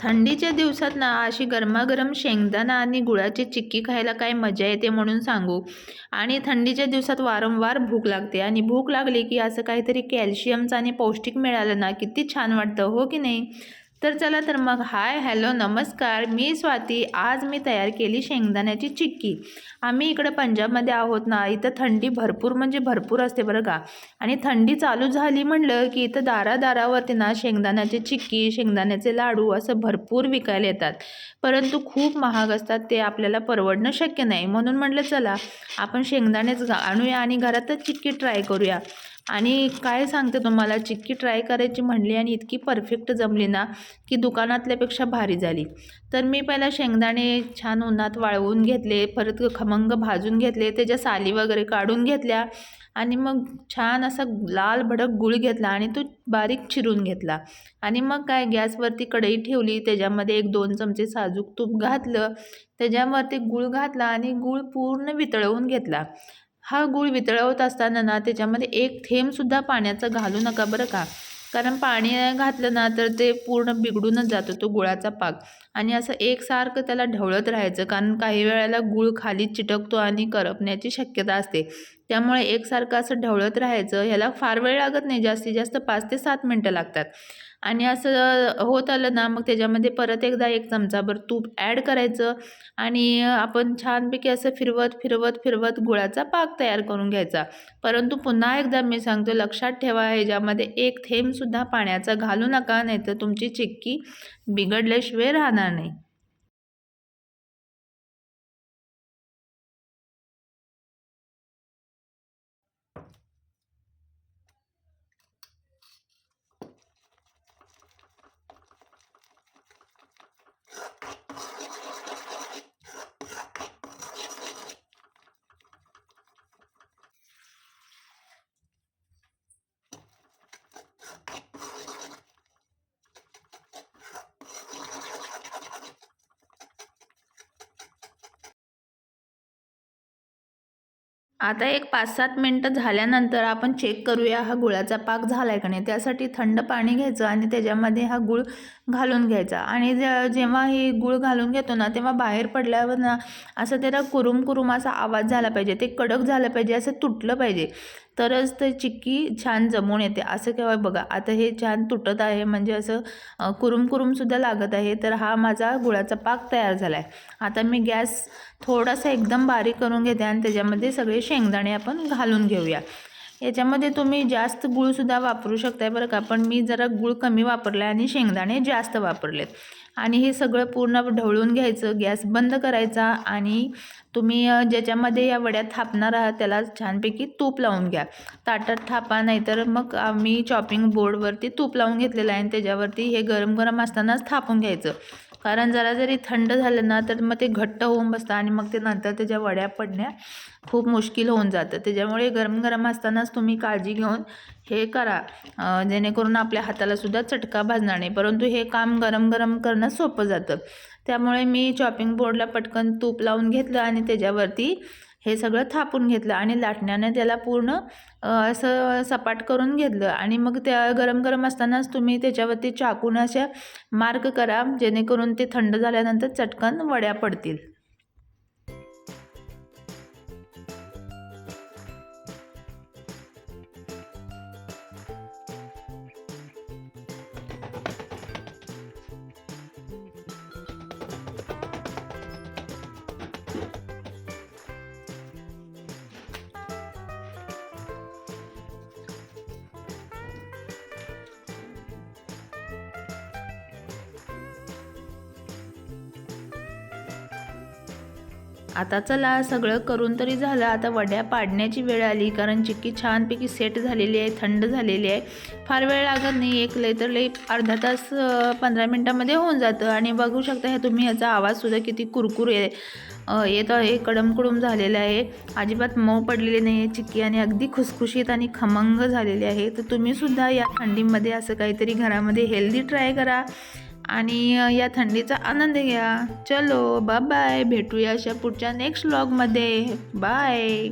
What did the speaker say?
थंडीच्या दिवसात ना अशी गरमागरम शेंगदाणा आणि गुळाची चिक्की खायला काय मजा येते म्हणून सांगू. आणि थंडीच्या दिवसात वारंवार भूक लागते आणि भूक लागली की असं काहीतरी कॅल्शियमचं आणि पौष्टिक मिळालं ना किती छान वाटतं हो की नाही? तर चला तर मग हाय हॅलो नमस्कार. मी स्वाती. आज मी तयार केली शेंगदाण्याची चिक्की. आम्ही इकडं पंजाबमध्ये आहोत ना इथं थंडी भरपूर म्हणजे भरपूर असते बरं का. आणि थंडी चालू झाली म्हणलं की इथं दारादारावरती ना शेंगदाण्याची चिक्की शेंगदाण्याचे लाडू असं भरपूर विकायला येतात. परंतु खूप महाग असतात ते आपल्याला परवडणं शक्य नाही. म्हणून म्हटलं चला आपण शेंगदाणेच आणूया आणि घरातच चिक्की ट्राय करूया. आणि काय सांगते तुम्हाला चिक्की ट्राय करायची म्हणली आणि इतकी परफेक्ट जमली ना की दुकानातल्यापेक्षा भारी झाली. तर मी पहिला शेंगदाणे छान उन्हात वाळवून घेतले परत खमंग भाजून घेतले त्याच्या साली वगैरे काढून घेतल्या आणि मग छान असा लाल भडक गुळ घेतला आणि तो बारीक चिरून घेतला. आणि मग काय गॅसवरती कढई ठेवली त्याच्यामध्ये एक दोन चमचे साजूक तूप घातलं त्याच्यावरती गुळ घातला आणि गुळ पूर्ण वितळवून घेतला. हा गूळ वितळवत असताना ना त्याच्यामध्ये एक थेंबसुद्धा पाण्याचा घालू नका बरं का. कारण पाणी घातलं ना तर ते पूर्ण बिघडूनच जातो तो गुळाचा पाक. आणि असं एकसारखं त्याला ढवळत राहायचं. कारण काही वेळेला गूळ खाली चिटकतो आणि करपण्याची शक्यता असते. त्यामुळे एकसारखं असं ढवळत राहायचं ह्याला फार वेळ लागत नाही. जास्तीत जास्त पाच ते सात मिनटं लागतात. आणि असं होत आलं ना मग त्याच्यामध्ये परत एकदा एक चमचाभर तूप ॲड करायचं आणि आपण छानपैकी असं फिरवत फिरवत फिरवत गुळाचा पाक तयार करून घ्यायचा. परंतु पुन्हा एकदा मी सांगतो लक्षात ठेवा ह्याच्यामध्ये एक थेंबसुद्धा पाण्याचा घालू नका नाहीतर तुमची चिक्की बिघडल्याशिवाय राहणार नाही. आता एक पाच सात मिनटं झाल्यानंतर आपण चेक करूया हा गुळाचा पाक झाला आहे का नाही. त्यासाठी थंड पाणी घ्यायचं आणि त्याच्यामध्ये हा गुळ घालून घ्यायचा. आणि जेव्हा हे गुळ घालून घेतो ना तेव्हा बाहेर पडल्यावर ना असं त्याला कुरुम कुरुम असा आवाज झाला पाहिजे. ते कडक झालं पाहिजे असं तुटलं पाहिजे. तरच ते चिक्की छान जमून येते. असं केव्हा बघा आता हे छान तुटत आहे म्हणजे असं कुरुम कुरुमसुद्धा लागत आहे तर हा माझा गुळाचा पाक तयार झाला आहे आता मी गॅस थोडासा एकदम बारीक करून घेते आणि त्याच्यामध्ये सगळे शेंगदाणे आपण घालून घेऊया. याच्यामध्ये तुम्ही जास्त गूळसुद्धा वापरू शकताय बरं का. पण मी जरा गूळ कमी वापरला आहे आणि शेंगदाणे जास्त वापरलेत. आणि हे सगळं पूर्ण ढवळून घ्यायचं गॅस बंद करायचा आणि तुम्ही ज्याच्यामध्ये या वड्या थापणार आहात त्याला छानपैकी तूप लावून घ्या. ताटात थापा नाहीतर मग आम्ही चॉपिंग बोर्डवरती तूप लावून घेतलेलं आहे आणि त्याच्यावरती हे गरम गरम असतानाच थापून घ्यायचं. कारण जरा जरी थंड झालं ना तर मग ते घट्ट होऊन बसतं आणि मग ते नंतर त्याच्या वड्या पडण्या खूप मुश्किल होऊन जातं. त्याच्यामुळे गरम गरम असतानाच तुम्ही काळजी घेऊन हे करा. जेणेकरून आपल्या हाताला सुद्धा चटका भाजणार नाही. परंतु हे काम गरम गरम करणं सोपं जातं. त्यामुळे मी चॉपिंग बोर्डला पटकन तूप लावून घेतलं आणि त्याच्यावरती हे सगळं थापून घेतलं आणि लाटण्याने त्याला पूर्ण असं सपाट करून घेतलं. आणि मग त्या गरम गरम असतानाच तुम्ही त्याच्यावरती चाकून अशा मार्क करा जेणेकरून ते थंड झाल्यानंतर चटकन वड्या पडतील. आता चला सगळं करून तरी झालं. आता वड्या पाडण्याची वेळ आली कारण चिक्की छानपैकी सेट झालेली आहे थंड झालेली आहे. फार वेळ लागत नाही एक लय तर लई अर्धा तास पंधरा मिनटामध्ये होऊन जातं. आणि बघू शकता हे तुम्ही ह्याचा आवाजसुद्धा किती कुरकुर आहे येत आहे कडमकुडूम झालेलं आहे. अजिबात मऊ पडलेली नाही आहे चिक्की आणि अगदी खुसखुशीत आणि खमंग झालेली आहे. तर तुम्हीसुद्धा या थंडीमध्ये असं काहीतरी घरामध्ये हेल्दी ट्राय करा. आणि या थंडीचा आनंद घ्या. चलो बाय बाय भेटूया अशा पुढच्या नेक्स्ट व्लॉगमध्ये बाय